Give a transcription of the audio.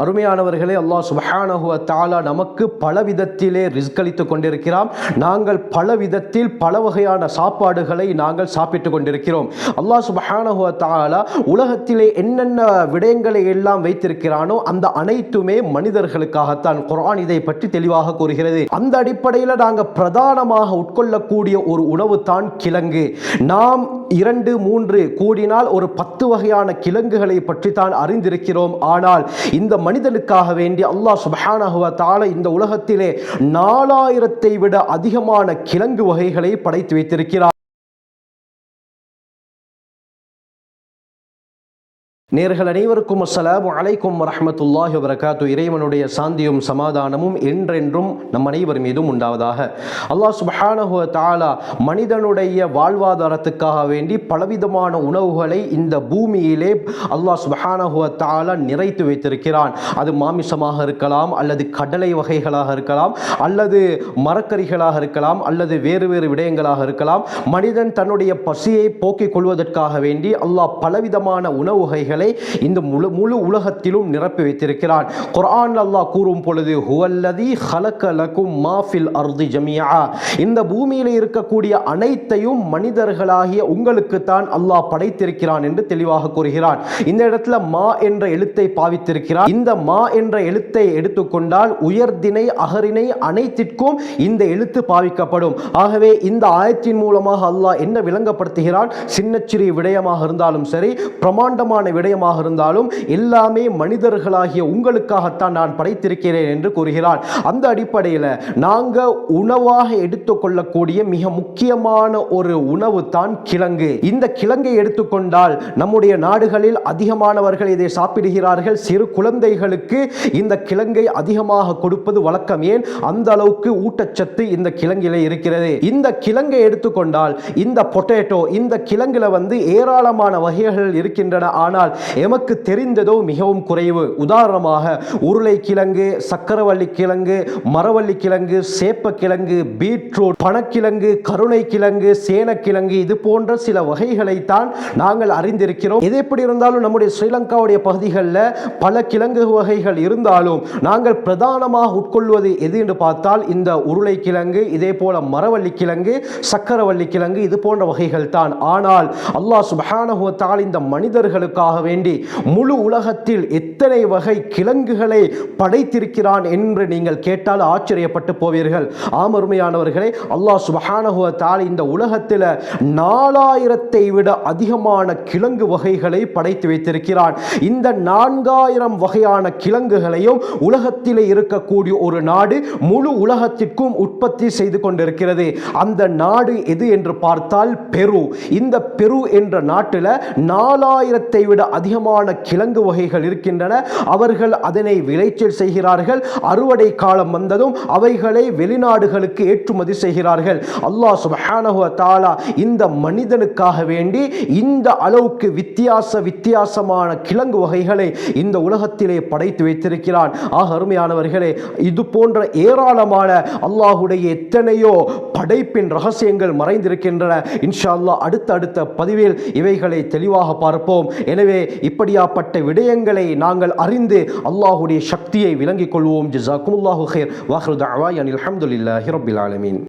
அருமையானவர்களே அல்லாஹ் சுபஹானஹுவ தாலா நமக்கு பல விதத்திலே ரிஸ்க் அளித்து கொண்டிருக்கிறான். நாங்கள் பல விதத்தில் பல வகையான சாப்பாடுகளை நாங்கள் சாப்பிட்டு கொண்டிருக்கிறோம். அல்லாஹ் சுபஹானஹுவ தாலா உலகத்திலே என்னென்ன விடயங்களை எல்லாம் வைத்திருக்கிறானோ அந்த அனைத்துமே மனிதர்களுக்காகத்தான் குரான் இதை பற்றி தெளிவாக கூறுகிறது. அந்த அடிப்படையில் நாங்கள் பிரதானமாக உட்கொள்ளக்கூடிய ஒரு உணவு தான் கிழங்கு. நாம் இரண்டு மூன்று கூடினால் ஒரு பத்து வகையான கிழங்குகளை பற்றி தான் அறிந்திருக்கிறோம். ஆனால் இந்த மனிதனுக்காக வேண்டி அல்லாஹ் சுப்ஹானஹு வ இந்த உலகத்திலே நாலாயிரத்தை விட அதிகமான கிழங்கு வகைகளை படைத்து வைத்திருக்கிறார். நேர்கள் அனைவருக்கும் அஸ்ஸலாமு அலைக்கும் வரமத்துல்லாஹி வரகாத்து இறைவனுடைய சாந்தியும் சமாதானமும் என்றென்றும் நம் அனைவர் மீதும் உண்டாவதாக. அல்லாஹ் சுபஹானஹு தாலா மனிதனுடைய வாழ்வாதாரத்துக்காக வேண்டி பலவிதமான உணவுகளை இந்த பூமியிலே அல்லாஹ் சுபஹானஹு தாலா நிறைத்து வைத்திருக்கிறான். அது மாமிசமாக இருக்கலாம் அல்லது கடலை வகைகளாக இருக்கலாம் அல்லது மரக்கறிகளாக இருக்கலாம் அல்லது வேறு வேறு விடயங்களாக இருக்கலாம். மனிதன் தன்னுடைய பசியை போக்கிக் கொள்வதற்காக வேண்டி அல்லாஹ் பலவிதமான உணவு வகைகளை இந்த முழு முழு உலகத்திலும் நிரப்பி வைத்திருக்கிறான். குர்ஆன் அல்லாஹ் கூறும் பொழுது ஹுவல்லதி ஹலக்க லக்கும் மாஃபில் அர்தி ஜமியா இந்த பூமியில் இருக்கக்கூடிய அனைத்தையும் மனிதர்களாகிய உங்களுக்கு தான் அல்லாஹ் படைத்திருக்கிறான் என்று தெளிவாக கூறுகிறான். இந்த இடத்துல மா என்ற எழுத்தை பாவித்திருக்கிறார். இந்த மா என்ற எழுத்தை எடுத்துக்கொண்டால் உயர்தினை அகரினை அனைத்திற்கும் இந்த எழுத்து பாவிக்கப்படும். ஆகவே இந்த ஆயத்தின் மூலமாக அல்லாஹ் என்ன விளங்கப்படுத்துகிறான்? சின்ன சிறிய விடயமாக இருந்தாலும் சரி பிரமாண்டமான விடயம் விடயமாக இருந்தாலும் எல்லாமே மனிதர்களாகிய உங்களுக்காகத்தான் நான் படைத்திருக்கிறேன் என்று கூறுகிறான் அந்த அடிப்படையில் நாங்கள் உணவாக எடுத்துக்கொள்ளக்கூடிய மிக முக்கியமான ஒரு உணவு தான் கிழங்கு. இந்த கிழங்கை எடுத்துக்கொண்டால் நம்முடைய நாடுகளில் அதிகமானவர்கள் இதை சாப்பிடுகிறார்கள். சிறு குழந்தைகளுக்கு இந்த கிழங்கை அதிகமாக கொடுப்பது வழக்கம். ஏன்? அந்த அளவுக்கு ஊட்டச்சத்து இந்த கிழங்கிலே இருக்கிறது. இந்த கிழங்கை எடுத்துக்கொண்டால் இந்த பொட்டேட்டோ இந்த கிழங்குல வந்து ஏராளமான வகைகள் இருக்கின்றன. ஆனால் எமக்கு தெரிந்ததோ மிகவும் குறைவு. உதாரணமாக உருளைக்கிழங்கு சக்கரவள்ளி கிழங்கு மரவள்ளி கிழங்கு சேப்பக்கிழங்கு பீட்ரூட் பனக்கிழங்கு கருணை கிழங்கு சேனக்கிழங்கு இது போன்ற சில வகைகளைத்தான் நாங்கள் அறிந்திருக்கிறோம். எது எப்படி இருந்தாலும் நம்முடைய ஸ்ரீலங்காவுடைய பகுதிகளில் பல கிழங்கு வகைகள் இருந்தாலும் நாங்கள் பிரதானமாக உட்கொள்வது எது என்று பார்த்தால் இந்த உருளைக்கிழங்கு இதே போல மரவள்ளி கிழங்கு சக்கரவள்ளி கிழங்கு இது போன்ற வகைகள் தான் ஆனால் அல்லாஹ் சுப்ஹானஹு இந்த மனிதர்களுக்காகவே வேண்டி முழு உலகத்தில் எத்தனை வகை கிழங்குகளை படைத்திருக்கிறான் என்று நீங்கள் கேட்டால் ஆச்சரியப்பட்டு போவீர்கள். ஆமருமையானவர்களே அல்லாஹ் சுப்ஹானஹு இந்த உலகத்தில் நாலாயிரத்தை விட அதிகமான கிழங்கு வகைகளை படைத்து வைத்திருக்கிறான். இந்த நான்காயிரம் வகையான கிழங்குகளையும் உலகத்திலே இருக்கக்கூடிய ஒரு நாடு முழு உலகத்திற்கும் உற்பத்தி செய்து கொண்டிருக்கிறது. அந்த நாடு எது என்று பார்த்தால் பெரு. இந்த பெரு என்ற நாட்டில் நாலாயிரத்தை விட அதிகமான கிழங்கு வகைகள் இருக்கின்றன. அவர்கள் அதனை விளைச்சல் செய்கிறார்கள். அறுவடை காலம் வந்ததும் அவைகளை வெளிநாடுகளுக்கு ஏற்றுமதி செய்கிறார்கள். அல்லாஹ் சுபஹானஹுவ தாலா இந்த மனிதனுக்காக வேண்டி இந்த அளவுக்கு வித்தியாச வித்தியாசமான கிழங்கு வகைகளை இந்த உலகத்திலே படைத்து வைத்திருக்கிறான். ஆக அருமையானவர்களே இது போன்ற ஏராளமான அல்லாஹுடைய எத்தனையோ படைப்பின் ரகசியங்கள் மறைந்திருக்கின்றன. இன்ஷா அல்லாஹ் அடுத்த அடுத்த பதிவில் இவைகளை தெளிவாக பார்ப்போம். எனவே இப்படியாப்பட்ட விடயங்களை நாங்கள் அறிந்து அல்லாஹுடைய சக்தியை விளங்கிக் கொள்வோம். ஜிசாக்குமுல்லாஹு ஹேர் வாஹ்ரு தஅவாய் அனில் அஹமதுல்லாஹி ரபில் ஆலமீன்.